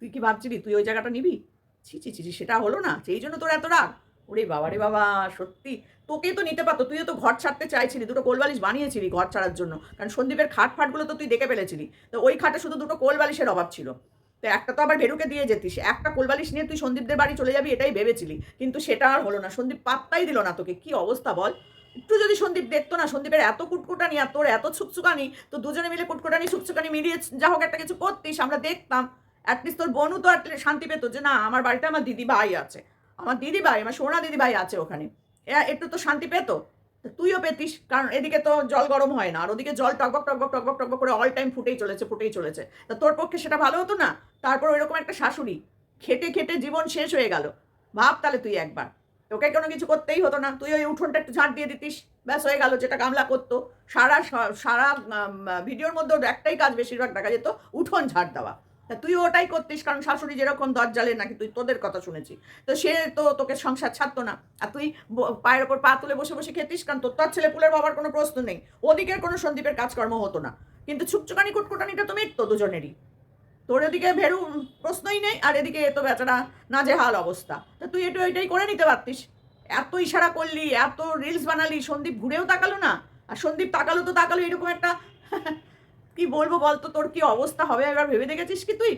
তুই কি ভাবছিলি? তুই ওই জায়গাটা নিবি? ছি ছি ছি সেটা হলো না। সেই জন্য তোর এত রাগ। ওরে বাবা, রে বাবা, সত্যি। তোকেই তো নিতে পারতো। তুইও তো ঘর ছাড়তে চাইছিলি, দুটো কোলবালিশ বানিয়েছিলি ঘর ছাড়ার জন্য। কারণ সন্দীপের খাট ফাটগুলো তো তুই দেখে ফেলেছিলি। তো ওই খাটে শুধু দুটো কোলবালিশের অভাব ছিল। তো একটা তো আবার ভেরুকে দিয়ে যেতিস। একটা কোলবালিশ নিয়ে তুই সন্দীপদের বাড়ি চলে যাবি, এটাই ভেবেছিলি। কিন্তু সেটা আর হলো না। সন্দীপ পাত্তাই দিল না তোকে। কি অবস্থা বল? একটু যদি সন্দীপ দেখতো না, সন্দীপের এত কুটকুটানি আর তোর এত ছুকছুকানি, তো দুজনে মিলে কুটকুটানি, ছুকছুকানি মিলিয়ে যা হোক একটা কিছু করতিস, আমরা দেখতাম। অ্যাটলিস্ট তোর বোনও তো শান্তি পেতো যে, না, আমার বাড়িতে আমার দিদি ভাই আছে। আমার দিদি ভাই আমার সোনা দিদি ভাই আছে ওখানে। একটু তো শান্তি পেতো। তুইও পেতিস, কারণ এদিকে তো জল গরম হয় না, আর ওদিকে জল টকবক টকবক টকবক টকবক করে অল টাইম ফুটেই চলেছে ফুটেই চলেছে। তা তোর পক্ষে সেটা ভালো হতো না? তারপর ওইরকম একটা শাশুড়ি, খেটে খেটে জীবন শেষ হয়ে গেল। ভাব তাহলে তুই একবার। তোকে কোনো কিছু করতেই হতো না। তুই ওই উঠোনটা একটু ঝাঁট দিয়ে দিতিস। ব্যাস, হয়ে গেল, যেটা কামলা করতো। সারা সারা ভিডিওর মধ্যে একটাই কাজ বেশিরভাগ দেখা যেত, উঠোন ঝাড় দেওয়া। তা তুই ওটাই করতিস, কারণ শাশুড়ি যেরকম দরজালে নাকি, তুই তোদের কথা শুনেছি। তো সে তো তোকে সংসার ছাড়তো না। আর তুই পায়ের ওপর পা তুলে বসে বসে খেতিস, কারণ তোর তো আর ছেলে পুলের বাবার কোনো প্রশ্ন নেই। ওদিকের কোনো সন্দীপের কাজকর্ম হতো না। কিন্তু ছুকছুকানি কুটকুটানিটা তো মিটতো দুজনেরই। তোর এদিকে ভেরু প্রশ্নই নেই, আর এদিকে তো বেচারা নাজেহাল অবস্থা। তা তুই একটু এটাই করে নিতে পারতিস। এত ইশারা করলি, এত রিলস বানালি, সন্দীপ ঘুরেও তাকালো না? আর সন্দীপ তাকালো তো তাকালো এরকম একটা, কি বলব বলতো, তোর কি অবস্থা হবে এবার ভেবে দেখেছিস কি তুই?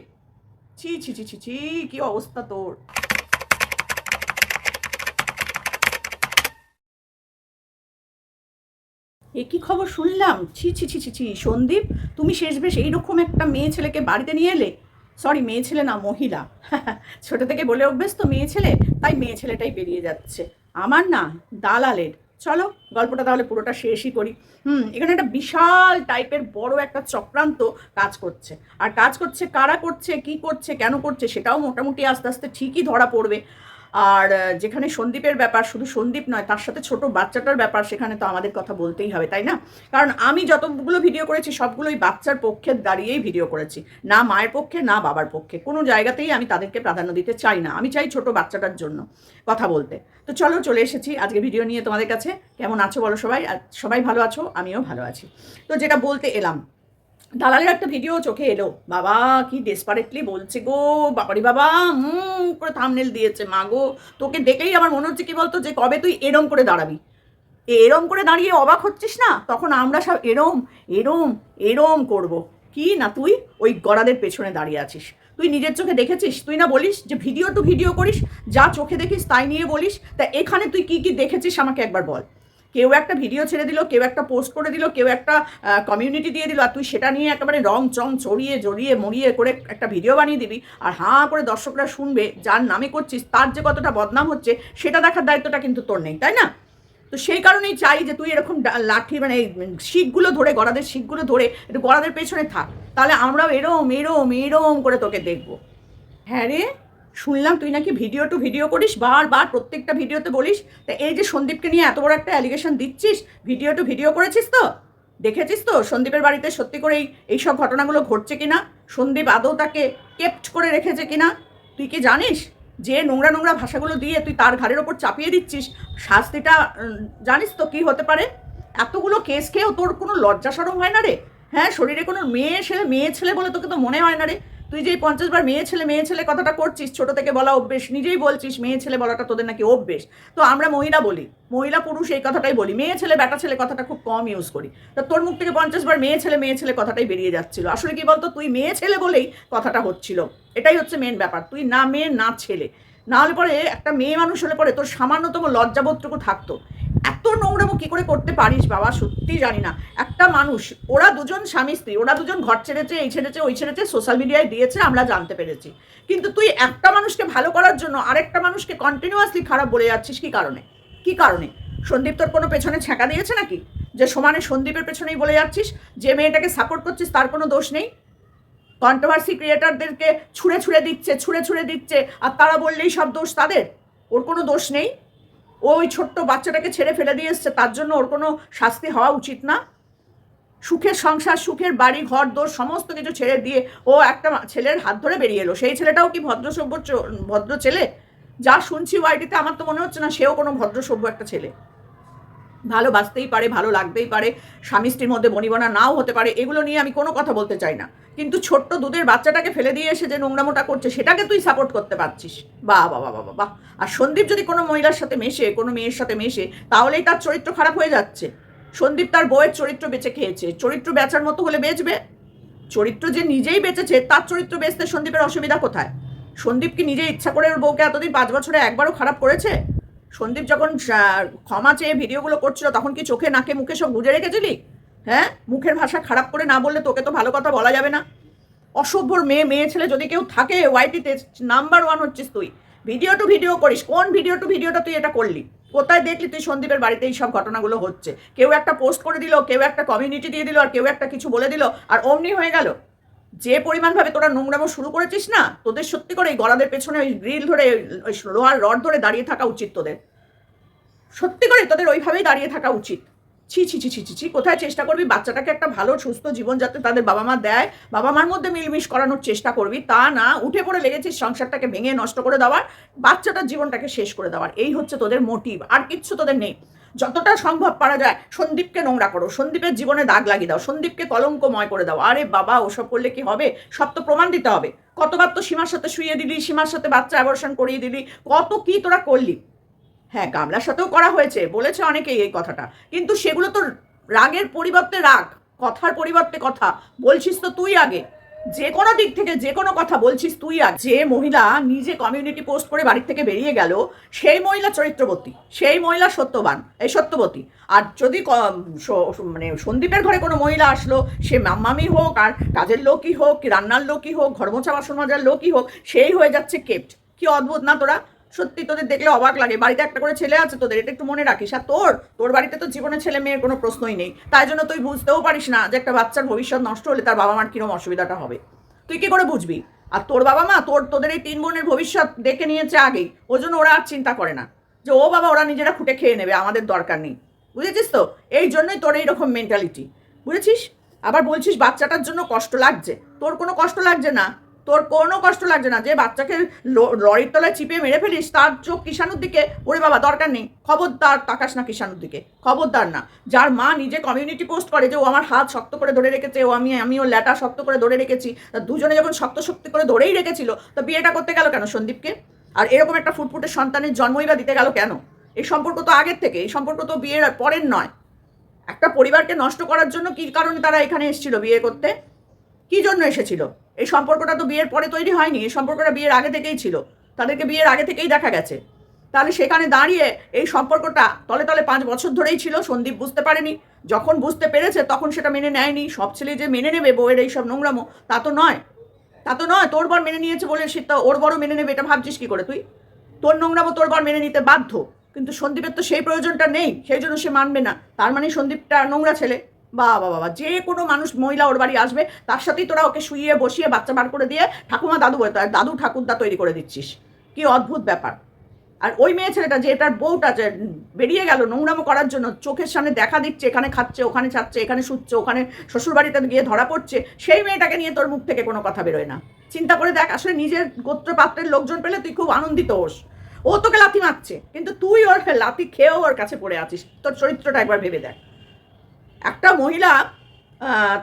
ছি ছি ছি ছি ছি, কি অবস্থা তোর? এ কি খবর শুনলাম? ছি ছি ছি ছি ছি, সন্দীপ, তুমি শেষ বেশ এইরকম একটা মেয়ে ছেলেকে বাড়িতে নিয়ে এলে? সরি মেয়ে ছেলে না, মহিলা। ছোট থেকে বলে অভ্যেস তো মেয়ে ছেলে, তাই মেয়ে ছেলেটাই বেরিয়ে যাচ্ছে। আমার না দালালের। চলো, গল্পটা তাহলে পুরোটা শেষই করি। হুম, এখানে একটা বিশাল টাইপের বড় একটা চক্রান্ত কাজ করছে। আর কাজ করছে, কারা করছে, কি করছে, কেন করছে, সেটাও মোটামুটি আস্তে আস্তে ঠিকই ধরা পড়বে। আর যেখানে সন্দীপের ব্যাপার শুধু সন্দীপ নয়, তার সাথে ছোট বাচ্চাটার ব্যাপার সেখানে তো আমাদের কথা বলতেই হবে, তাই না? কারণ আমি যতগুলো ভিডিও করেছি, সবগুলোই বাচ্চার পক্ষে দাঁড়িয়েই ভিডিও করেছি। না মায়ের পক্ষে, না বাবার পক্ষে। কোনো জায়গাতেই আমি তাদেরকে প্রাধান্য দিতে চাই না। আমি চাই ছোট বাচ্চাটার জন্য কথা বলতে। তো চলো চলে এসেছি আজকে ভিডিও নিয়ে তোমাদের কাছে। কেমন আছো বলো সবাই? সবাই ভালো আছো? আমিও ভালো আছি। তো যেটা বলতে এলাম দালালের একটা ভিডিও চোখে এলো। বাবা, কি ডেসপারেটলি বলছে গো। বাবারি বাবা হুম করে থামনেল দিয়েছে। মা গো, তোকে দেখেই আমার মনে হচ্ছে কি বলতো যে কবে তুই এরম করে দাঁড়াবি? এরম করে দাঁড়িয়ে অবাক হচ্ছিস না? তখন আমরা সব এরম এরম এরম করব। কি না তুই ওই গড়াদের পেছনে দাঁড়িয়ে আছিস? তুই নিজের চোখে দেখেছিস? তুই না বলিস যে ভিডিও টু ভিডিও করিস, যা চোখে দেখিস তাই নিয়ে বলিস। তা এখানে তুই কি কি দেখেছিস আমাকে একবার বল। কেউ একটা ভিডিও ছেড়ে দিল, কেউ একটা পোস্ট করে দিল, কেউ একটা কমিউনিটি দিয়ে দিল, আর তুই সেটা নিয়ে একেবারে রং, চং, চড়িয়ে, জড়িয়ে, মরিয়ে করে একটা ভিডিও বানিয়ে দিবি, আর হাঁ করে দর্শকরা শুনবে যার নামে করছিস, তার যে কতটা বদনাম হচ্ছে, সেটা দেখার দায়িত্বটা কিন্তু তোর নেই, তাই না? তো সেই কারণেই চাই যে তুই এরকম লাঠি মানে শিখগুলো ধরে গড়াদের শিখগুলো ধরে, একটু গড়াদের পেছনে থাক, তাহলে আমরাও এরম এরম এরম করে তোকে দেখব। হ্যাঁ রে? শুনলাম তুই নাকি ভিডিও টু ভিডিও করিস, বারবার প্রত্যেকটা ভিডিওতে বলিস, তা এই যে সন্দীপকে নিয়ে এত বড় একটা অ্যালিগেশন দিচ্ছিস ভিডিও টু ভিডিও করেছিস তো? দেখেছিস তো সন্দীপের বাড়িতে সত্যি করেই এইসব ঘটনাগুলো ঘটছে কিনা? সন্দীপ আদৌ তাকে কেপ্ট করে রেখেছে কিনা? তুই কি জানিস যে নোংরা নোংরা ভাষাগুলো দিয়ে তুই তার ঘাড়ের ওপর চাপিয়ে দিচ্ছিস? শাস্তিটা জানিস তো কি হতে পারে? এতগুলো কেস খেয়েও তোর কোনো লজ্জা সরম হয় না রে? হ্যাঁ শরীরে কোনো মেয়ে ছেলে মেয়ে ছেলে বলে তোকে তো মনে হয় না রে? তুই যে পঞ্চাশ বার মেয়ে ছেলে মেয়ে ছেলে কথাটা করছিস, ছোট থেকে বলা অভ্যেস, নিজেই বলছিস মেয়ে ছেলে বলাটা তোদের নাকি অভ্যেস। তো আমরা মহিলা বলি, মহিলা পুরুষ এই কথাটাই বলি, মেয়ে ছেলে ব্যাটা ছেলে কথাটা খুব কম ইউজ করি। তা তোর মুখ থেকে পঞ্চাশ বার মেয়ে ছেলে মেয়ে ছেলে কথাটাই বেরিয়ে যাচ্ছিল। আসলে কি বলতো, তুই মেয়ে ছেলে বলেই কথাটা হচ্ছিল। এটাই হচ্ছে মেন ব্যাপার, তুই না মেয়ে, না ছেলে। না হলে পরে একটা মেয়ে মানুষ হলে পরে তোর সামান্যতম লজ্জাবোধটুকু থাকতো। এত নোংরামো কী করে করতে পারিস বাবা? সত্যি জানি না। একটা মানুষ, ওরা দুজন স্বামী স্ত্রী, ওরা দুজন ঘর ছেড়েছে, এই ছেড়েছে, ওই ছেড়েছে সোশ্যাল মিডিয়ায় দিয়েছে, আমরা জানতে পেরেছি। কিন্তু তুই একটা মানুষকে ভালো করার জন্য আরেকটা মানুষকে কন্টিনিউয়াসলি খারাপ বলে যাচ্ছিস কী কারণে? কি কারণে? সন্দীপ তোর কোনো পেছনে ছ্যাঁকা দিয়েছে নাকি? যে সমানে সন্দীপের পেছনেই বলে যাচ্ছিস, যে মেয়েটাকে সাপোর্ট করছিস, তার কোনো দোষ নেই? কন্ট্রোভার্সি ক্রিয়েটারদেরকে ছুঁড়ে ছুঁড়ে দিচ্ছে, ছুঁড়ে ছুঁড়ে দিচ্ছে, আর তারা বললেই সব দোষ তাদের। ওর কোনো দোষ নেই। ও ওই ছোট্ট বাচ্চাটাকে ছেড়ে ফেলে দিয়ে এসছে, তার জন্য ওর কোনো শাস্তি হওয়া উচিত না। সুখের সংসার, সুখের বাড়ি, ঘর, দোর, সমস্ত কিছু ছেড়ে দিয়ে ও একটা ছেলের হাত ধরে বেরিয়ে এলো। সেই ছেলেটাও কি ভদ্র সভ্য ভদ্র ছেলে? যা শুনছি ওয়াইটিতে, আমার তো মনে হচ্ছে না সেও কোনো ভদ্র সভ্য একটা ছেলে। ভালোবাসতেই পারে, ভালো লাগতেই পারে, স্বামী স্ত্রীর মধ্যে বনিবনা নাও হতে পারে, এগুলো নিয়ে আমি কোনো কথা বলতে চাই না। কিন্তু ছোট্ট দুধের বাচ্চাটাকে ফেলে দিয়ে এসে যে নোংরামোটা করছে, সেটাকে তুই সাপোর্ট করতে পারছিস। বাহ বাবা বাবা বাহ আর সন্দীপ যদি কোনো মহিলার সাথে মেশে, কোনো মেয়ের সাথে মেশে, তাহলেই তার চরিত্র খারাপ হয়ে যাচ্ছে। সন্দীপ তার বউয়ের চরিত্র বেঁচে খেয়েছে। চরিত্র বেচার মতো হলে বেচবে? চরিত্র যে নিজেই বেঁচেছে, তার চরিত্র বেচতে সন্দীপের অসুবিধা কোথায়? সন্দীপ কি নিজে ইচ্ছা করে ওর বউকে এতদিন পাঁচ বছরে একবারও খারাপ করেছে? সন্দীপ যখন ক্ষমা চেয়ে ভিডিওগুলো করছিল, তখন কি চোখে, নাকে, মুখে সব বুঝে রেখেছিলি? হ্যাঁ? মুখের ভাষা খারাপ করে না বললে তোকে তো ভালো কথা বলা যাবে না। অসভ্যর মেয়ে মেয়ে ছেলে যদি কেউ থাকে ওয়াইটিতে নাম্বার ওয়ান হচ্ছিস তুই। ভিডিও টু ভিডিও করিস, কোন ভিডিও টু ভিডিওটা তুই এটা করলি? কোথায় দেখলি তুই সন্দীপের বাড়িতে এই সব ঘটনাগুলো হচ্ছে? কেউ একটা পোস্ট করে দিল, কেউ একটা কমিউনিটি দিয়ে দিল, আর কেউ একটা কিছু বলে দিল, আর অমনি হয়ে গেল। যে পরিমাণভাবে তোরা নোংরামো শুরু করেছিস না, তোদের সত্যি করে এই গলাদের পেছনে ওই গ্রিল ধরে ওই লোহার রড ধরে দাঁড়িয়ে থাকা উচিত তোদের। সত্যি করে তোদের ওইভাবেই দাঁড়িয়ে থাকা উচিত। ছি ছি ছি ছি ছি ছি, কোথায় চেষ্টা করবি? বাচ্চাটাকে একটা ভালো, সুস্থ জীবন যাতে তাদের বাবা মা দেয় বাবা মার মধ্যে মিলমিশ করানোর চেষ্টা করবি, তা না, উঠে পড়ে লেগেছিস সংসারটাকে ভেঙে নষ্ট করে দেওয়ার, বাচ্চাটার জীবনটাকে শেষ করে দেওয়ার। এই হচ্ছে তোদের মোটিভ আর কিচ্ছু তোদের নেই। যতটা সম্ভব পারা যায়, সন্দীপকে নোংরা করো, সন্দীপের জীবনে দাগ লাগিয়ে দাও, সন্দীপকে কলঙ্কময় করে দাও। আরে বাবা, ওসব করলে কি হবে? সব তো প্রমাণ দিতে হবে। কতবার তো সীমার সাথে শুয়ে দিলি, সীমার সাথে বাচ্চা অ্যাবর্শন করিয়ে দিলি, কত কি তোরা করলি? হ্যাঁ গামলার সাথেও করা হয়েছে, বলেছে অনেকেই এই কথাটা। কিন্তু সেগুলো তো রাগের পরিবর্তে রাগ, কথার পরিবর্তে কথা। বলছিস তো তুই আগে। যে কোনো দিক থেকে যে কোনো কথা বলছিস তুই আর যে মহিলা নিজে কমিউনিটি পোস্ট করে বাড়ির থেকে বেরিয়ে গেল, সেই মহিলা চরিত্রবতী, সেই মহিলা সত্যবান, এই সত্যবতী। আর যদি মানে সন্দীপের ঘরে কোনো মহিলা আসলো, সে মাম্মামি হোক আর কাজের লোকই হোক কি রান্নার লোকই হোক, ঘর মোছা বাসন মাজার লোকই হোক, সেই হয়ে যাচ্ছে কেপ্ট। কি অদ্ভুত না তোরা? সত্যি তোদের দেখলে অবাক লাগে। বাড়িতে একটা করে ছেলে আছে তোদের, এটা একটু মনে রাখিস। আর তোর তোর বাড়িতে তো জীবনে ছেলে মেয়ের কোনো প্রশ্নই নেই। তাই জন্য তুই বুঝতেও পারিস না যে একটা বাচ্চার ভবিষ্যৎ নষ্ট হলে তার বাবা মার কিরম অসুবিধাটা হবে। তুই কি করে বুঝবি? আর তোর বাবা মা তোর, তোদের এই তিন বোনের ভবিষ্যৎ দেখে নিয়েছে আগেই ওই জন্য ওরা আর চিন্তা করে না। যে ও বাবা, ওরা নিজেরা খুঁটে খেয়ে নেবে, আমাদের দরকার নেই। বুঝেছিস তো? এই জন্যই তোর এইরকম মেন্টালিটি বুঝেছিস? আবার বলছিস বাচ্চাটার জন্য কষ্ট লাগছে। তোর কোনো কষ্ট লাগছে না? তোর কোনো কষ্ট লাগছে না, যে বাচ্চাকে লরির তলায় চিপিয়ে মেরে ফেলিস, তার চোখ কিষানুর দিকে। ওরে বাবা, দরকার নেই। খবরদার তাকাস না কিষানুর দিকে। খবরদার না। যার মা নিজে কমিউনিটি পোস্ট করে যে ও আমার হাত শক্ত করে ধরে রেখেছে, ও আমি আমি ও ল্যাটা শক্ত করে ধরে রেখেছি, তা দুজনে যখন শক্ত শক্তি করে ধরেই রেখেছিল, তো বিয়েটা করতে গেল কেন সন্দীপকে? আর এরকম একটা ফুটফুটে সন্তানের জন্মই বা দিতে গেল কেন? এই সম্পর্ক তো আগের থেকে, এই সম্পর্ক তো বিয়ের পরের নয়। একটা পরিবারকে নষ্ট করার জন্য কি কারণে তারা এখানে এসেছিল বিয়ে করতে? কি জন্য এসেছিল? এই সম্পর্কটা তো বিয়ের পরে তৈরি হয়নি, এই সম্পর্কটা বিয়ের আগে থেকেই ছিল। তাদেরকে বিয়ের আগে থেকেই দেখা গেছে। তাহলে সেখানে দাঁড়িয়ে এই সম্পর্কটা তলে তলে পাঁচ বছর ধরেই ছিল, সন্দীপ বুঝতে পারেনি। যখন বুঝতে পেরেছে, তখন সেটা মেনে নেয়নি। সব ছেলে যে মেনে নেবে বউয়ের এইসব নোংরামো, তা তো নয়। তা তো নয়, তোর বর মেনে নিয়েছে বলে সে তো, ওর বড় মেনে নেবে, এটা ভাবছিস কি করে তুই? তোর নোংরামো তোর বর মেনে নিতে বাধ্য। কিন্তু সন্দীপের তো সেই প্রয়োজনটা নেই, সেই জন্য সে মানবে না। তার মানে সন্দীপটা নোংরা ছেলে। বাবা বাবা, যে কোনো মানুষ মহিলা ওর বাড়ি আসবে, তার সাথেই তোরা ওকে শুইয়ে বসিয়ে বাচ্চা বার করে দিয়ে ঠাকুমা দাদু দাদু ঠাকুরদা তৈরি করে দিচ্ছিস। কি অদ্ভুত ব্যাপার। আর ওই মেয়ে ছেলেটা যে এটার বউটা যে বেরিয়ে গেল নোংরামো করার জন্য, চোখের সামনে দেখা দিচ্ছে, এখানে খাচ্ছে, ওখানে ছাড়ছে এখানে শুচ্ছে, ওখানে শ্বশুরবাড়িতে গিয়ে ধরা পড়ছে, সেই মেয়েটাকে নিয়ে তোর মুখ থেকে কোনো কথা বেরোয় না। চিন্তা করে দেখ, আসলে নিজের গোত্র পাত্রের লোকজন পেলে তুই খুব আনন্দিত হোস। ও তোকে লাথি মারছে, কিন্তু তুই ওর লাথি খেয়েও ওর কাছে পড়ে আছিস। তোর চরিত্রটা একবার ভেবে দেখ। একটা মহিলা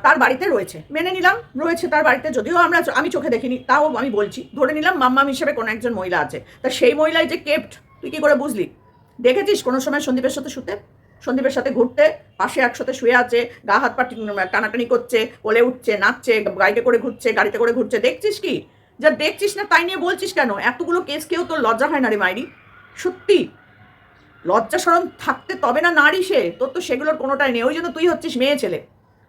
তার বাড়িতে রয়েছে। মেনে নিলাম, রয়েছে তার বাড়িতে, যদিও আমরা আমি চোখে দেখিনি, তাও আমি বলছি। ধরে নিলাম মাম্মাম হিসেবে কোনো একজন মহিলা আছে। তা সেই মহিলাই যে কেপ্ট তুই কি করে বুঝলি? দেখেছিস কোনো সময় সন্দীপের সাথে শুতে? সন্দীপের সাথে ঘুরতে? পাশে একসাথে শুয়ে আছে, গা হাত পা টানাটানি করছে, কোলে উঠছে, নাচছে গাড়িতে করে ঘুরছে, গাড়িতে করে ঘুরছে। দেখছিস কি? যা দেখছিস না, তাই নিয়ে বলছিস কেন? এতগুলো কেস কেউ তোর লজ্জা হয় না রে মাইরি? সত্যি? লজ্জা সরম থাকতে তবে না নারী সে, তোর তো সেগুলোর কোনোটাই নেই। ওই জন্য তুই হচ্ছিস মেয়ে ছেলে।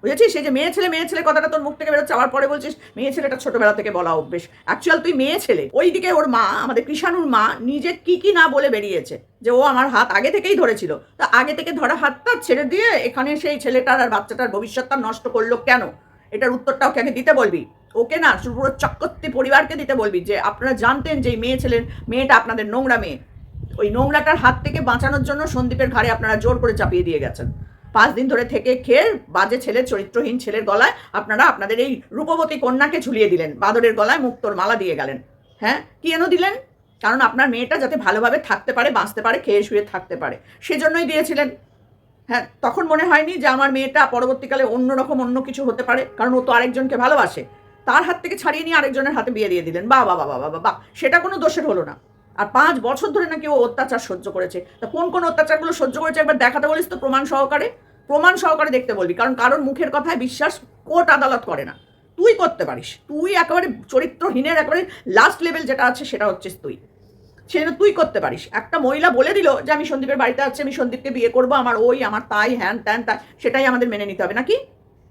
বুঝেছিস? সেই যে মেয়ে ছেলে মেয়ে ছেলে কথাটা তোর মুখ থেকে বেরোচ্ছে, আবার পরে বলছিস মেয়ে ছেলেটা ছোটবেলা থেকে বলা অভ্যেস। অ্যাকচুয়াল তুই মেয়ে ছেলে। ওইদিকে ওর মা, আমাদের কৃষাণুর মা নিজে কি কি না বলে বেরিয়েছে, যে ও আমার হাত আগে থেকেই ধরেছিল। তা আগে থেকে ধরা হাতটা ছেড়ে দিয়ে এখানে সেই ছেলেটার আর বাচ্চাটার ভবিষ্যৎটা নষ্ট করল কেন? এটার উত্তরটা ওকে দিতে বলবি। ওকে না, পুরো চক্রবর্তী পরিবারকে দিতে বলবি যে, আপনারা জানতেন যে মেয়ে ছেলের, মেয়েটা আপনাদের নোংরা মেয়ে। ওই নোংরাটার হাত থেকে বাঁচানোর জন্য সন্দীপের ঘাড়ে আপনারা জোর করে চাপিয়ে দিয়ে গেছেন। পাঁচ দিন ধরে থেকে খেয়ে বাজে ছেলে, চরিত্রহীন ছেলের গলায় আপনারা আপনাদের এই রূপবতী কন্যাকে ঝুলিয়ে দিলেন, বাদরের গলায় মুক্তোর মালা দিয়ে গেলেন। হ্যাঁ? কি এনে দিলেন? কারণ আপনার মেয়েটা যাতে ভালোভাবে থাকতে পারে, বাঁচতে পারে, খেয়ে শুয়ে থাকতে পারে, সেজন্যই দিয়েছিলেন। হ্যাঁ তখন মনে হয়নি যে আমার মেয়েটা পরবর্তীকালে অন্যরকম অন্য কিছু হতে পারে, কারণ ও তো আরেকজনকে ভালোবাসে। তার হাত থেকে ছাড়িয়ে নিয়ে আরেকজনের হাতে বিয়ে দিয়ে দিলেন। বা বাবা বাবা বা সেটা কোনো দোষের হলো না। আর পাঁচ বছর ধরে নাকি ও অত্যাচার সহ্য করেছে। তা কোন কোন অত্যাচারগুলো সহ্য করেছে একবার দেখাতে বলিস তো প্রমাণ সহকারে? প্রমাণ সহকারে দেখতে বলবি, কারণ কারোর মুখের কথায় বিশ্বাস কোর্ট আদালত করে না। তুই করতে পারিস, তুই একেবারে চরিত্রহীনের একেবারে লাস্ট লেভেল যেটা আছে সেটা হচ্ছিস তুই। সেটা তুই করতে পারিস। একটা মহিলা বলে দিল যে, আমি সন্দীপের বাড়িতে আছি, আমি সন্দীপকে বিয়ে করব, আমার ওই, আমার তাই, হ্যান ত্যান তাই, সেটাই আমাদের মেনে নিতে হবে। নাকি?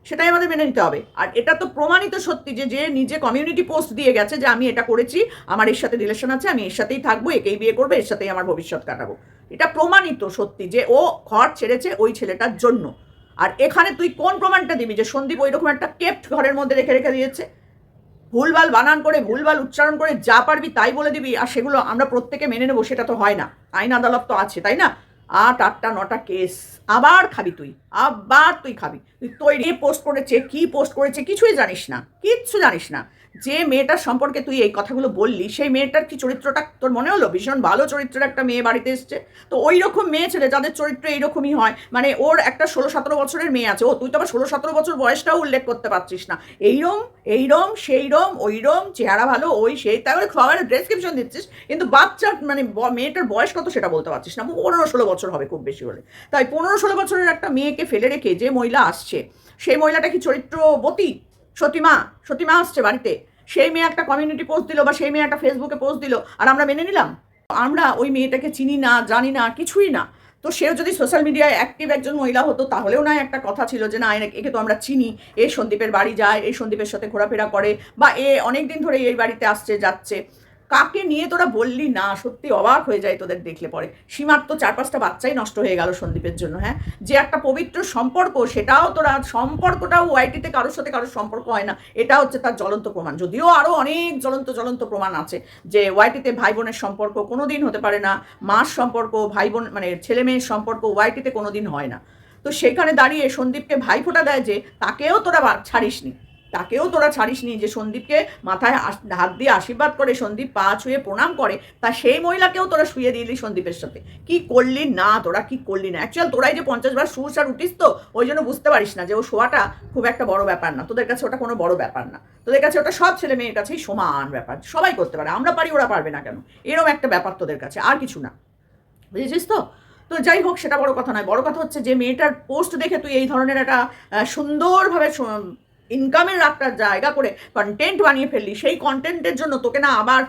সেটাই আমাদের মেনে নিতে হবে। আর এটা তো প্রমাণিত সত্যি যে যে নিজে কমিউনিটি পোস্ট দিয়ে গেছে যে, আমি এটা করেছি, আমার এর সাথে রিলেশন আছে, আমি এর সাথেই থাকব, একেই বিয়ে করব, এর সাথেই আমার ভবিষ্যৎ কাটাবো। এটা প্রমাণিত সত্যি যে, ও ঘর ছেড়েছে ওই ছেলেটার জন্য। আর এখানে তুই কোন প্রমাণটা দিবি যে, সন্দীপ ওই রকম একটা কেপ্ট ঘরের মধ্যে রেখে রেখে দিয়েছে? ভুলভাল বানান করে, ভুলভাল উচ্চারণ করে যা পারবি তাই বলে দিবি, আর সেগুলো আমরা প্রত্যেকে মেনে নেব, সেটা তো হয় না। আইন আদালত তো আছে, তাই না? আট, আটটা, নটা কেস। আবার খাবি তুই। আবার তুই খাবি। তুই তৈরি পোস্ট করেছে, কি পোস্ট করেছে কিছুই জানিস না। কিচ্ছু জানিস না। যে মেয়েটার সম্পর্কে তুই এই কথাগুলো বললি, সেই মেয়েটার কি চরিত্রটা তোর মনে হলো? ভীষণ ভালো চরিত্রের একটা মেয়ে বাড়িতে এসছে। তো ওই রকম মেয়ে ছেলে যাদের চরিত্র এইরকমই হয় মানে ওর একটা ষোলো সতেরো বছরের মেয়ে আছে, ও তুই তো আবার ষোলো সতেরো বছর বয়সটাও উল্লেখ করতে পারছিস না। এইরম এইরম, সেইরম, ওইরম, চেহারা ভালো, ওই সেই, তাহলে খাবারের ডেসক্রিপশন দিচ্ছিস, কিন্তু বাচ্চার মানে মেয়েটার বয়স কত সেটা বলতে পারছিস না। পনেরো ষোলো বছর হবে খুব বেশি হলে। তাই পনেরো ষোলো বছরের একটা মেয়েকে ফেলে রেখে যে মহিলা আসছে, সেই মহিলাটা কি চরিত্রবতী? সতীমা সতীমা আসছে বাড়িতে। সেই মেয়ে একটা কমিউনিটি পোস্ট দিল বা সেই মেয়ে একটা ফেসবুকে পোস্ট দিল, আর আমরা মেনে নিলাম। আমরা ওই মেয়েটাকে চিনি না, জানি না, কিছুই না। তো সেও যদি সোশ্যাল মিডিয়ায় অ্যাক্টিভ একজন মহিলা হতো, তাহলেও না একটা কথা ছিল যে, না একে তো আমরা চিনি। এ সন্দীপের বাড়ি যায় এই সন্দীপের সাথে ঘোরাফেরা করে, বা এ অনেক দিন ধরে এই বাড়িতে আসছে, যাচ্ছে। কাকে নিয়ে তোরা বললি? না, সত্যি অবাক হয়ে যায় তোদের দেখলে পরে। সীমার তো চার পাঁচটা বাচ্চাই নষ্ট হয়ে গেল সন্দীপের জন্য হ্যাঁ? যে একটা পবিত্র সম্পর্ক, সেটাও তোরা, সম্পর্কটাও ওয়াইটিতে কারোর সাথে কারোর সম্পর্ক হয় না। এটা হচ্ছে তার জ্বলন্ত প্রমাণ। যদিও আরও অনেক জ্বলন্ত জ্বলন্ত প্রমাণ আছে যে ওয়াইটিতে ভাই বোনের সম্পর্ক কোনো দিন হতে পারে না, মার সম্পর্ক ভাই বোন মানে ছেলে মেয়ের সম্পর্ক ওয়াইটিতে কোনো দিন হয় না। তো সেখানে দাঁড়িয়ে সন্দীপকে ভাই ফোঁটা দেয় যে তাকেও তোরা ছাড়িসনি। তাকেও তোরা ছাড়িসনি যে সন্দীপকে মাথায় হাত দিয়ে আশীর্বাদ করে সন্দীপ পা ছুঁয়ে প্রণাম করে, তা সেই মহিলাকেও তোরা শুয়ে দিলি সন্দীপের সাথে। কি করলি? না, তোরা কি করলি না? অ্যাকচুয়াল তোরাই যে পঞ্চাশ বার শুস আর উঠিস তো, ওই জন্য বুঝতে পারিস না যে ও শোয়াটা খুব একটা বড় ব্যাপার না। তোদের কাছে ওটা কোনো বড় ব্যাপার না। তোদের কাছে ওটা সব ছেলে মেয়ের কাছেই সমান ব্যাপার। সবাই করতে পারে, আমরা পারি ওরা পারবে না কেন? এরকম একটা ব্যাপার তোদের কাছে, আর কিছু না। বুঝেছিস তো? তো যাই হোক, সেটা বড় কথা নয়। বড় কথা হচ্ছে যে মেয়েটার পোস্ট দেখে তুই এই ধরনের একটা সুন্দরভাবে ইনকামের একটা জায়গা করে কন্টেন্ট বানিয়ে ফেললি, সেই কন্টেন্টের জন্য তোকে না আবার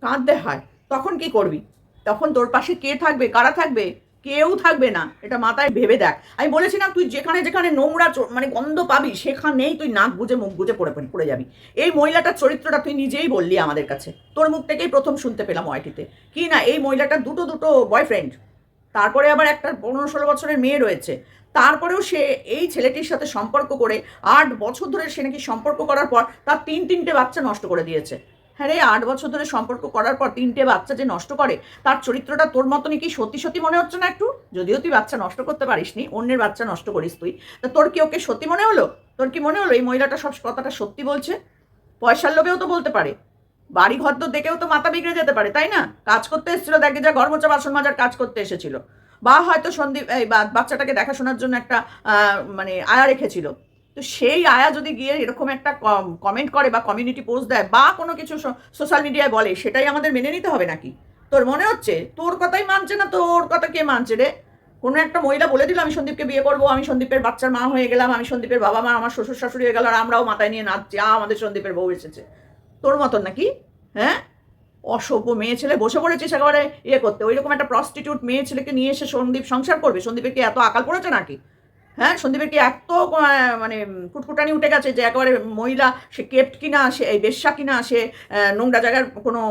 কাঁদতে হয়। তখন কি করবি? তখন তোর পাশে কে থাকবে? কারা থাকবে? কেউ থাকবে না। এটা মাথায় ভেবে দেখ। আমি বলেছি না তুই যেখানে যেখানে নোংরা মানে গন্ধ পাবি, সেখানেই তুই নাক বুঝে মুখ পড়ে পড়ে- পড়ে যাবি। এই মহিলাটার চরিত্রটা তুই নিজেই বললি আমাদের কাছে। তোর মুখ থেকেই প্রথম শুনতে পেলাম ওয়াইটিতে কি না, এই মহিলাটার দুটো দুটো বয়ফ্রেন্ড তারপরে আবার একটা পনেরো ষোলো বছরের মেয়ে রয়েছে। তারপরেও সে এই ছেলেটির সাথে সম্পর্ক করে আট বছর ধরে সে নাকি সম্পর্ক করার পর তার তিন তিনটে বাচ্চা নষ্ট করে দিয়েছে। হ্যাঁ রে, আট বছর ধরে সম্পর্ক করার পর তিনটে বাচ্চা যে নষ্ট করে, তার চরিত্রটা তোর মতনই কি সত্যি সত্যি মনে হচ্ছে না একটু? যদিও তুই বাচ্চা নষ্ট করতে পারিস নি অন্যের বাচ্চা নষ্ট করিস তুই। তা তোর কি ওকে সত্যি মনে হলো? তোর কি মনে হলো এই মহিলাটা সব কথাটা সত্যি বলছে? পয়সার লোভেও তো বলতে পারে। বাড়ি ঘর তো দেখেও তো মাথা বিগড়ে যেতে পারে, তাই না? কাজ করতে এসেছিল, দেখে যা ঘর মোচা বাসন মাজার কাজ করতে এসেছিল। বা হয়তো সন্দীপ, এই বাচ্চাটাকে দেখাশোনার জন্য একটা মানে আয়া রেখেছিল। তো সেই আয়া যদি গিয়ে এরকম একটা কমেন্ট করে বা কমিউনিটি পোস্ট দেয় বা কোনো কিছু সোশ্যাল মিডিয়ায় বলে, সেটাই আমাদের মেনে নিতে হবে নাকি? তোর মনে হচ্ছে? তোর কথাই মানছে না, তোর কথা কে মানছে রে? কোনো একটা মহিলা বলে দিল, আমি সন্দীপকে বিয়ে করব, আমি সন্দীপের বাচ্চার মা হয়ে গেলাম, আমি সন্দীপের বাবা মা, আমার শ্বশুর শাশুড়ি হয়ে গেল, আর আমরাও মাথায় নিয়ে নাচছি আমাদের সন্দীপের বউ এসেছে। তোর মতন নাকি? হ্যাঁ? অসভ্য মেয়ে ছেলে বসে পড়েছিস একেবারে ইয়ে করতে। ওই রকম একটা প্রস্টিটিউট মেয়ে ছেলেকে নিয়ে এসে সন্দীপ সংসার করবে। সন্দীপের কি এত আকাল পড়েছে নাকি? হ্যাঁ? সন্দীপের কি এত মানে ফুটফুটানি উঠে গেছে যে একেবারে মহিলা সে কেপ্ট কিনা, সে এই বেশ্যা কিনা, সে নোংরা জায়গার কোনো,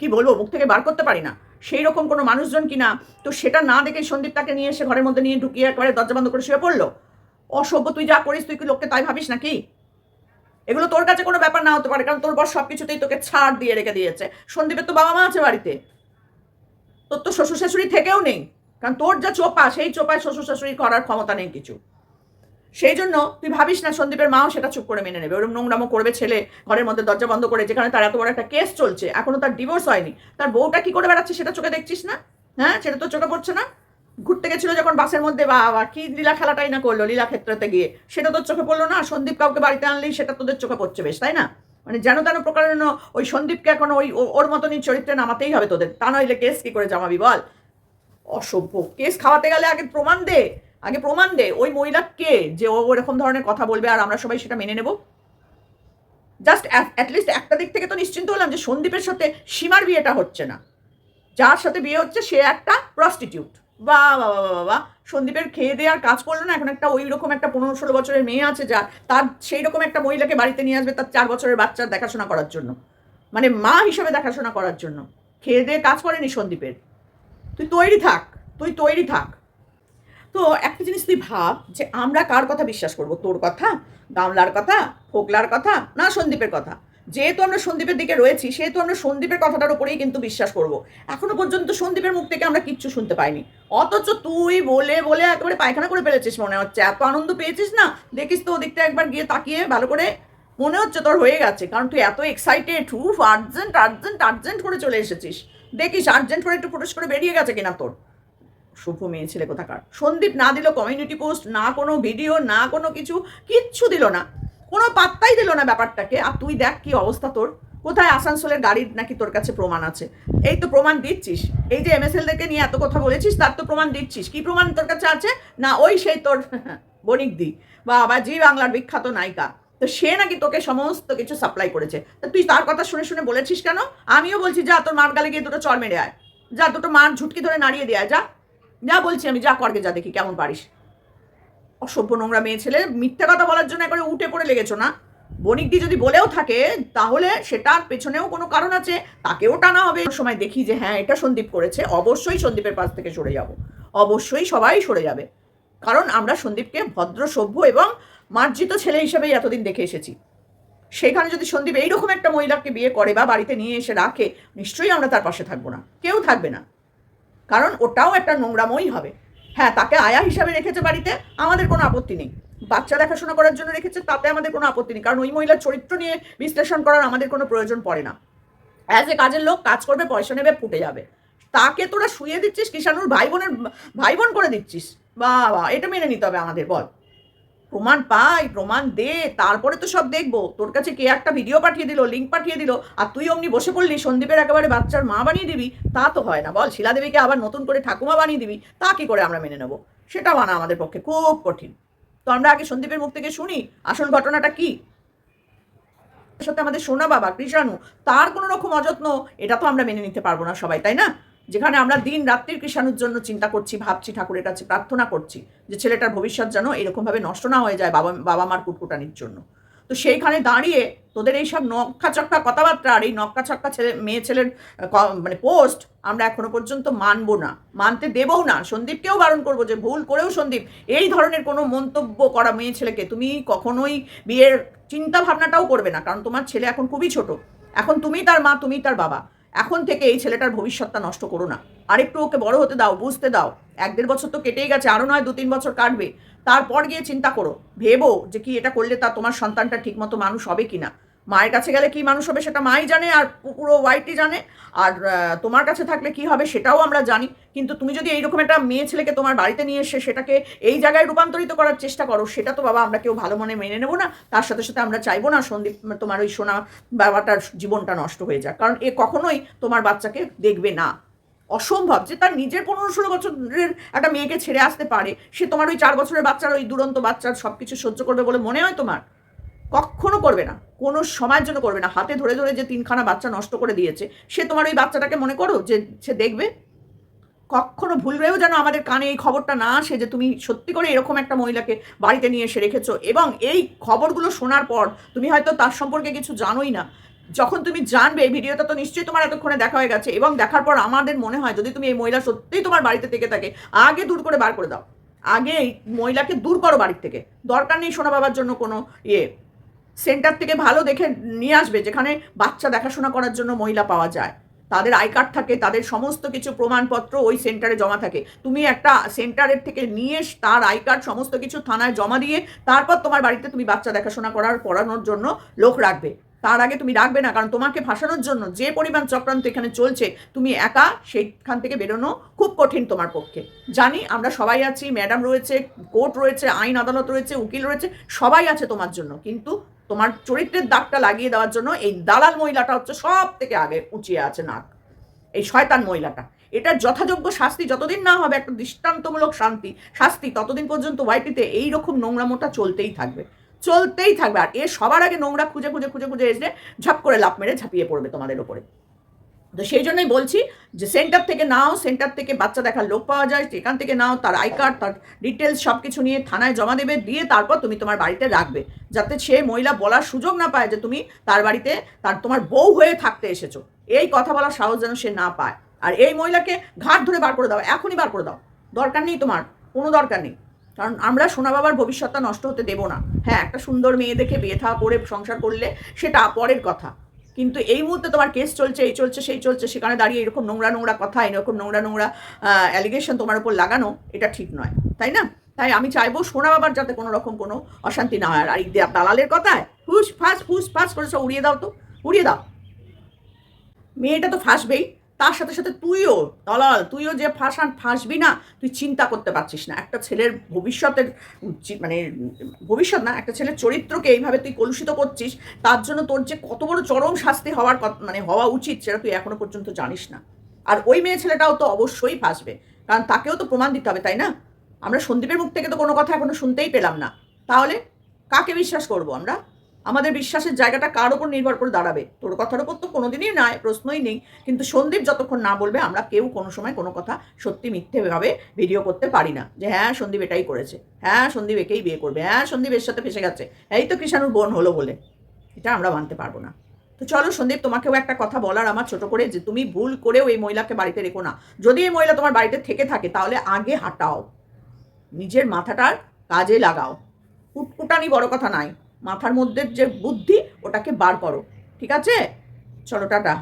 কি বলব, মুখ থেকে বার করতে পারি না। সেই রকম কোনো মানুষজন কিনা? তো সেটা না দেখে সন্দীপ তাকে নিয়ে এসে ঘরের মধ্যে নিয়ে ঢুকিয়ে একেবারে দরজা বন্ধ করে শুয়ে পড়ল। অসভ্য তুই যা করিস, তুই কি লোককে তাই ভাবিস নাকি? এগুলো তোর কাছে কোনো ব্যাপার না হতে পারে, কারণ তোর বর সব কিছুতেই তোকে ছাড় দিয়ে রেখে দিয়েছে। সন্দীপের তো বাবা মা আছে বাড়িতে। তোর তো শ্বশুর শাশুড়ি থেকেও নেই, কারণ তোর যা চোপা, সেই চোপায় শ্বশুর শাশুড়ি করার ক্ষমতা নেই কিছু। সেই জন্য তুই ভাবিস না সন্দীপের মাও সেটা চুপ করে মেনে নেবে। ওরকম নোংরামো করবে ছেলে, ঘরের মধ্যে দরজা বন্ধ করে, যেখানে তার এত বড় একটা কেস চলছে, এখনও তার ডিভোর্স হয়নি। তার বউটা কি করে বেড়াচ্ছে সেটা চোখে দেখছিস না? হ্যাঁ সেটা তো চোখে পড়ছে না? ঘুরতে গেছিল যখন বাসের মধ্যে বা বা কি লীলা খেলাটাই না করল লীলা ক্ষেত্রতে গিয়ে। সেটা তোর চোখে পড়ল না? সন্দীপ কাউকে বাড়িতে আনলেই সেটা তোদের চোখে পড়ছে বেশ, তাই না? মানে যেন তেন প্রকারের ওই সন্দীপকে এখন ওই ওর মতনই চরিত্রে নামাতেই হবে তোদের। তা নইলে কেস কি করে জামাবি বল? অসভ্য। কেস খাওয়াতে গেলে আগে প্রমাণ দে, আগে প্রমাণ দে, ওই মহিলা কে? যে ও এরকম ধরনের কথা বলবে আর আমরা সবাই সেটা মেনে নেব? জাস্ট অ্যাটলিস্ট একটা দিক থেকে তো নিশ্চিন্ত হলাম যে সন্দীপের সাথে সীমার বিয়েটা হচ্ছে না। যার সাথে বিয়ে হচ্ছে সে একটা প্রস্টিটিউট বা বাবা বাবা সন্দীপের খেয়ে দিয়ে আর কাজ করল না? এখন একটা ওই রকম একটা পনেরো ষোলো বছরের মেয়ে আছে যার, তার সেই রকম একটা মহিলাকে বাড়িতে নিয়ে আসবে তার চার বছরের বাচ্চার দেখাশোনা করার জন্য। মানে মা হিসেবে দেখাশোনা করার জন্য। খেয়ে দিয়ে কাজ করেনি সন্দীপের। তুই তৈরি থাক, তুই তৈরি থাক। তো একটা জিনিস তুই ভাব যে আমরা কার কথা বিশ্বাস করব? তোর কথা? গামলার কথা? ফোকলার কথা? না সন্দীপের কথা? যেহেতু আমরা সন্দীপের দিকে রয়েছি, সেহেতু আমরা সন্দীপের কথাটার উপরেই কিন্তু বিশ্বাস করব। এখনও পর্যন্ত সন্দীপের মুখ থেকে আমরা কিচ্ছু শুনতে পাইনি। অথচ তুই বলে বলে একেবারে পায়খানা করে ফেলেছিস মনে হচ্ছে। এত আনন্দ পেয়েছিস না? দেখিস তো ওদিকটা একবার গিয়ে তাকিয়ে ভালো করে। মনে হচ্ছে তোর হয়ে গেছে, কারণ তুই এত এক্সাইটেড হুফ আর্জেন্ট আর্জেন্ট আর্জেন্ট করে চলে এসেছিস। দেখিস আর্জেন্ট করে একটু ফুটস করে বেরিয়ে গেছে কিনা তোর। শুভ মেয়ে ছেলে কোথাকার। সন্দীপ না দিল কমিউনিটি পোস্ট না কোনো ভিডিও না কোনো কিছু, কিচ্ছু দিল না। কোনো পাত্তাই দিল না ব্যাপারটাকে। আর তুই দেখ কি অবস্থা তোর। কোথায় আসানসোলের গাড়ির নাকি তোর কাছে প্রমাণ আছে? এই তো প্রমাণ দিচ্ছিস। এই যে এমএসএলদেরকে নিয়ে এত কথা বলেছিস, তার তো প্রমাণ দিচ্ছিস। কি প্রমাণ তোর কাছে আছে? না, ওই সেই তোর বণিক দি বা আবার জি বাংলার বিখ্যাত নায়িকা। তো সে নাকি তোকে সমস্ত কিছু সাপ্লাই করেছে। তা তুই তার কথা শুনে শুনে বলেছিস কেন? আমিও বলছি, যা, তোর মার গালে গিয়ে দুটো চর মেরে আয়। যা, দুটো মার ঝুটকি ধরে নাড়িয়ে দেয় যা। যা বলছি আমি, যা করগে যা, দেখি কেমন পারিস। অসভ্য নোংরা মেয়ে ছেলে, মিথ্যা কথা বলার জন্য একবারে উঠে পড়ে লেগেছো না? বণিকদি যদি বলেও থাকে, তাহলে সেটার পেছনেও কোনো কারণ আছে, তাকেও টানা হবে। সময় দেখি যে হ্যাঁ এটা সন্দীপ করেছে, অবশ্যই সন্দীপের পাশ থেকে সরে যাব। অবশ্যই সবাই সরে যাবে। কারণ আমরা সন্দীপকে ভদ্র, সভ্য এবং মার্জিত ছেলে হিসেবেই এতদিন দেখে এসেছি। সেখানে যদি সন্দীপ এইরকম একটা মহিলাকে বিয়ে করে বা বাড়িতে নিয়ে এসে রাখে, নিশ্চয়ই আমরা তার পাশে থাকব না। কেউ থাকবে না। কারণ ওটাও একটা নোংরাময়ই হবে। হ্যাঁ তাকে আয়া হিসাবে রেখেছে বাড়িতে, আমাদের কোনো আপত্তি নেই। বাচ্চা দেখাশোনা করার জন্য রেখেছে, তাতে আমাদের কোনো আপত্তি নেই। কারণ ওই মহিলার চরিত্র নিয়ে বিশ্লেষণ করার আমাদের কোনো প্রয়োজন পড়ে না। অ্যাজ এ কাজের লোক, কাজ করবে, পয়সা নেবে, ফুটে যাবে। তাকে তোরা শুয়ে দিচ্ছিস কিষানুর ভাই বোনের, ভাই বোন করে দিচ্ছিস। বা এটা মেনে নিতে হবে আমাদের, বল। প্রমাণ পাই, প্রমাণ দে, তারপরে তো সব দেখব। তোর কাছে কে একটা ভিডিও পাঠিয়ে দিল লিঙ্ক পাঠিয়ে দিল, আর তুই অমনি বসে পড়লি, সন্দীপের একেবারে বাচ্চার মা বানিয়ে দিবি, তা তো হয় না। বল শিলাদেবীকে আবার নতুন করে ঠাকুমা বানিয়ে দিবি, তা কি করে আমরা মেনে নেব? সেটা মানা আমাদের পক্ষে খুব কঠিন। তো আমরা আগে সন্দীপের মুখ থেকে শুনি, আসল ঘটনাটা কি? সাথে আমাদের সোনা বাবা, কৃষাণু, তার কোনো রকম অযত্ন, এটা তো আমরা মেনে নিতে পারব না সবাই, তাই না? যেখানে আমরা দিন রাত্রির কৃষাণুর জন্য চিন্তা করছি, ভাবছি, ঠাকুরের কাছে প্রার্থনা করছি যে ছেলেটার ভবিষ্যৎ যেন এরকমভাবে নষ্ট না হয়ে যায় বাবা বাবা মার কুটকুটানির জন্য। তো সেইখানে দাঁড়িয়ে তোদের এইসব নক্কা চক্কা কথাবার্তা আর এই নক্কা চক্কা ছেলে, মেয়ে ছেলের মানে পোস্ট আমরা এখনও পর্যন্ত মানবো না, মানতে দেবও না, সন্দীপকেও বারণ করব যে ভুল করেও সন্দীপ, এই ধরনের কোনো মন্তব্য করা মেয়ে ছেলেকে তুমি কখনোই বিয়ের চিন্তা ভাবনাটাও করবে না, কারণ তোমার ছেলে এখন খুবই ছোট। এখন তুমি তার মা, তুমি তার বাবা। এখন থেকে এই ছেলেটার ভবিষ্যৎটা নষ্ট করো না। আরেকটু ওকে বড় হতে দাও, বুঝতে দাও। এক দেড় বছর তো কেটেই গেছে আরও নয়, দু তিন বছর কাটবে। তারপর গিয়ে চিন্তা করো, ভেবো যে কি এটা করলে তা তোমার সন্তানটা ঠিকমতো মানুষ হবে কিনা। মায়ের কাছে গেলে কি মানুষ হবে সেটা মাই জানে আর পুরো ওয়াইটি জানে। আর তোমার কাছে থাকলে কি হবে সেটাও আমরা জানি। কিন্তু তুমি যদি এইরকম একটা মেয়ে ছেলেকে তোমার বাড়িতে নিয়ে এসে সেটাকে এই জায়গায় রূপান্তরিত করার চেষ্টা করো, সেটা তো বাবা আমরা কেউ ভালো মনে মেনে নেব না। তার সাথে সাথে আমরা চাইব না সন্দীপ তোমার ওই সোনা বাবাটার জীবনটা নষ্ট হয়ে যাক। কারণ এ কখনোই তোমার বাচ্চাকে দেখবে না। অসম্ভব যে তার নিজের পনেরো ষোলো বছরের একটা মেয়েকে ছেড়ে আসতে পারে। সে তোমার ওই চার বছরের বাচ্চার, ওই দুরন্ত বাচ্চার সব কিছু সহ্য করবে বলে মনে হয় তোমার? কখনো করবে না। কোনো সময়ের জন্য করবে না। হাতে ধরে ধরে যে তিনখানা বাচ্চা নষ্ট করে দিয়েছে, সে তোমার ওই বাচ্চাটাকে মনে করো যে, সে দেখবে? কখনো ভুলবেও যেন আমাদের কানে এই খবরটা না আসে যে, তুমি সত্যি করে এরকম একটা মহিলাকে বাড়িতে নিয়ে এসে রেখেছো এবং এই খবরগুলো শোনার পর তুমি হয়তো তার সম্পর্কে কিছু জানোই না। যখন তুমি জানবে, এই ভিডিওটা তো নিশ্চয়ই তোমার এতক্ষণে দেখা হয়ে গেছে এবং দেখার পর আমাদের মনে হয় যদি তুমি এই মহিলা সত্যিই তোমার বাড়িতে থেকে থাকে, আগে দূর করে বার করে দাও। আগে এই মহিলাকে দূর করো বাড়ির থেকে। দরকার নেই সোনা বাবার জন্য কোনো ইয়ে। সেন্টার থেকে ভালো দেখে নিয়ে আসবে, যেখানে বাচ্চা দেখাশোনা করার জন্য মহিলা পাওয়া যায়। তাদের আই কার্ড থাকে, তাদের সমস্ত কিছু প্রমাণপত্র ওই সেন্টারে জমা থাকে। তুমি একটা সেন্টারের থেকে নিয়ে তার আই কার্ড, সমস্ত কিছু থানায় জমা দিয়ে, তারপর তোমার বাড়িতে তুমি বাচ্চা দেখাশোনা করার, পড়ানোর জন্য লোক রাখবে। তার আগে তুমি রাখবে না, কারণ তোমাকে ফাঁসানোর জন্য যে পরিমাণ চক্রান্ত এখানে চলছে, তুমি একা সেইখান থেকে বেরোনো খুব কঠিন তোমার পক্ষে। জানি, আমরা সবাই আছি, ম্যাডাম রয়েছে, কোর্ট রয়েছে, আইন আদালত রয়েছে, উকিল রয়েছে, সবাই আছে তোমার জন্য, কিন্তু তোমার চরিত্রের দাগটা লাগিয়ে দেওয়ার জন্য এই দালাল মহিলাটা হচ্ছে সব থেকে আগে উঁচিয়ে আছে নাক। এই শয়তান মহিলাটা। এটার যথাযোগ্য শাস্তি যতদিন না হবে, একটা দৃষ্টান্তমূলক শান্তি, শাস্তি ততদিন পর্যন্ত ওয়াইটিতে এইরকম নোংরা মোটা চলতেই থাকবে। চলতেই থাকবে। আর এ সবার আগে নোংরা খুঁজে খুঁজে খুঁজে খুঁজে এসে ঝাপ করে লাভ মেরে ঝাঁপিয়ে পড়বে তোমাদের ওপরে। তো সেই জন্যই বলছি যে সেন্টার থেকে নাও সেন্টার থেকে বাচ্চা দেখার লোক পাওয়া যায় সেখান থেকে নাও, তার আই কার্ড তার ডিটেলস সব কিছু নিয়ে থানায় জমা দেবে, দিয়ে তারপর তুমি তোমার বাড়িতে রাখবে, যাতে সে মহিলা বলার সুযোগ না পায় যে তুমি তার বাড়িতে তার তোমার বউ হয়ে থাকতে এসেছ। এই কথা বলার সাহস যেন সে না পায়। আর এই মহিলাকে ঘাট ধরে বার করে দাও, এখনই বার করে দাও। দরকার নেই তোমার, কোনো দরকার নেই। কারণ আমরা সোনা বাবার ভবিষ্যৎটা নষ্ট হতে দেবো না। হ্যাঁ একটা সুন্দর মেয়ে দেখে বিয়ে থা, করে সংসার করলে সেটা পরের কথা। কিন্তু এই মুহূর্তে তোমার কেস চলছে, এই চলছে, সেই চলছে, সেখানে দাঁড়িয়ে এরকম নোংরা নোংরা কথা, এরকম নোংরা নোংরা অ্যালিগেশন তোমার উপর লাগানো, এটা ঠিক নয়, তাই না? তাই আমি চাইব সোনা বাবার যাতে কোনো রকম কোনো অশান্তি না হয়। আর এই দালালের কথায় ফুস ফাঁস ফুস ফাঁস করে সব উড়িয়ে দাও তো, উড়িয়ে দাও। মেয়েটা তো ফাঁসবেই। তার সাথে সাথে তুইও, দলাল, তুইও যে ফাঁসান ফাঁসবি না, তুই চিন্তা করতে পারছিস না। একটা ছেলের ভবিষ্যতের মানে ভবিষ্যৎ না, একটা ছেলের চরিত্রকে এইভাবে তুই কলুষিত করছিস, তার জন্য তোর যে কত বড় চরম শাস্তি হওয়ার মানে হওয়া উচিত, সেটা তুই এখনও পর্যন্ত জানিস না। আর ওই মেয়ে ছেলেটাও তো অবশ্যই ফাঁসবে, কারণ তাকেও তো প্রমাণ দিতে হবে, তাই না? আমরা সন্দীপের মুখ থেকে তো কোনো কথা এখনও শুনতেই পেলাম না। তাহলে কাকে বিশ্বাস করব আমরা? আমাদের বিশ্বাসের জায়গাটা কার ওপর নির্ভর করে দাঁড়াবে? তোর কথার ওপর তো কোনোদিনই নয় প্রশ্নই নেই। কিন্তু সন্দীপ যতক্ষণ না বলবে, আমরা কেউ কোনো সময় কোনো কথা সত্যি মিথ্যেভাবে ভিডিও করতে পারি না। যে হ্যাঁ সন্দীপ এটাই করেছে। হ্যাঁ সন্দীপ একেই বিয়ে করবে। হ্যাঁ সন্দীপ এর সাথে ফেসে গেছে। এই তো কৃষাণুর বোন হলো বলে। এটা আমরা মানতে পারব না। তো চলো সন্দীপ, তোমাকেও একটা কথা বলার আমার ছোট করে যে তুমি ভুল করেও এই মহিলাকে বাড়িতে রেখো না। যদি এই মহিলা তোমার বাড়িতে থেকে থাকে, তাহলে আগে হাঁটাও। নিজের মাথাটার কাজে লাগাও। কুটকুটানি বড় কথা নাই। মাথার মধ্যে যে বুদ্ধি ওটাকে বার করো। ঠিক আছে? চলো টাটা।